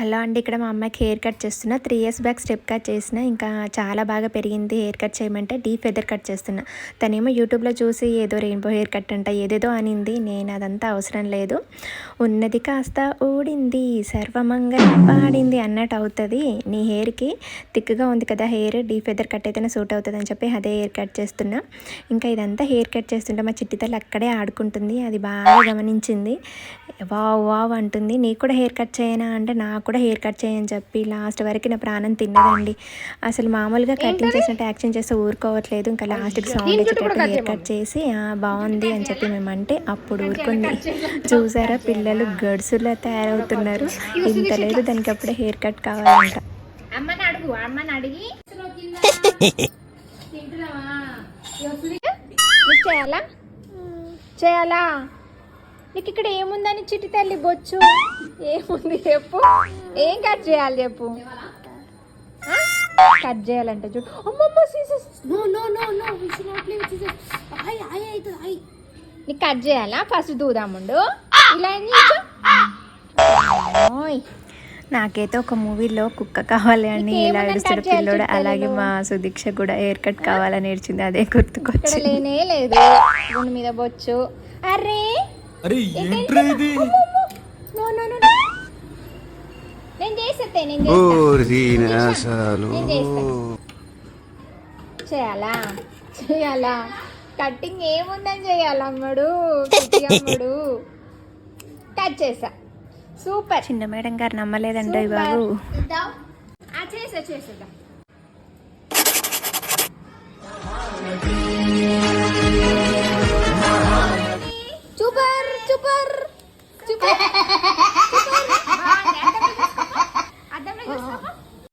Hello అండి ఇక్కడ మా అమ్మాయికి హెయిర్ కట్ చేస్తున్నా. Three years back step cut చేసిన. ఇంకా చాలా బాగా పెరిగింది హెయిర్ కట్ చేయమంటే. డీప్ ఫెదర్ కట్ చేస్తున్నా. తనేమో యూట్యూబ్లో చూసి ఏదో రెయిన్బో హెయిర్ కట్ అంట ఏదేదో అనింది. నేను అదంతా అవసరం లేదు. ఉన్నది కాస్త ఊడింది. సర్వమంగళ పాడింది అన్నట్టు అవుతుంది. నీ హెయిర్కి థిక్గా ఉంది కదా హెయిర్. డీప్ ఫెదర్ కట్ అయితేనే సూట్ అవుతుంది అని చెప్పి అదే హెయిర్ కట్ చేస్తున్నా. ఇంకా ఇదంతా హెయిర్ కట్ చేస్తుంటే మా చిట్టి తల్లి అక్కడే ఆడుకుంటుంది. అది బాగా గమనించింది. వావ్ వావ్ అంటుంది. నీకు కూడా హెయిర్ కట్ చేయనా అంటే నాకు కూడా హెయిర్ కట్ చేయని చెప్పి లాస్ట్ వరకు నా ప్రాణం తిన్నదండి. అసలు మామూలుగా కటింగ్ చేసినట్టు యాక్షన్ చేస్తే ఊరుకోవట్లేదు. ఇంకా లాస్ట్కి సౌండ్ వచ్చేటట్టు హెయిర్ కట్ చేసి "ఆ, బాగుంది అని చెప్పి మేమంటే అప్పుడు ఊరుకుంది. చూసారా? పిల్లలు గడుసులా తయారవుతున్నారు. ఇంత లేదు దానికి అప్పుడే హెయిర్ కట్ కావాలంట. అమ్మని అడుగు అమ్మని అడిగి. తింటున్నావా? నీకు చేయాలా? చేయాలా? నీకు ఇక్కడ ఏముందని చిట్టి తల్లి బొచ్చు? ఏముంది చెప్పు. ఏం కట్ చేయాలి చెప్పు? కట్ చేయాలంటే చూడు. అమ్మమ్మ సీసెస్. I, I, I, I. నీకు కట్ చేయాలా? ఫస్ట్ దూదాముండు ఇలా ఏం చేసావు? ఓయ్. నాకైతే ఒక మూవీలో కుక్క కావాలి అని నీకు ఇలా ఏడుస్తాడు పిల్లోడు. అలాగే? మా సుదీక్ష కూడా హెయిర్ కట్ కావాలని ఏడ్చింది. అదే ఇక్కడ గుర్తుకొచ్చింది లేనే లేదు. మీద బొచ్చు. అరే! అరే ఏంట్రా ఇది? No no no. నేను చేసేస్తే నేను చేస్తా. ఓరినాసాలు నేను చేస్తా. చేయాలా? చేయాలా? కట్టింగ్ ఏముందని చేయాలి అమ్మడు? అమ్మడు. కట్ చేసా సూపర్. చిన్న మేడం గారు నమ్మలేదండి బాబు. చేసా చేసేద్దాం.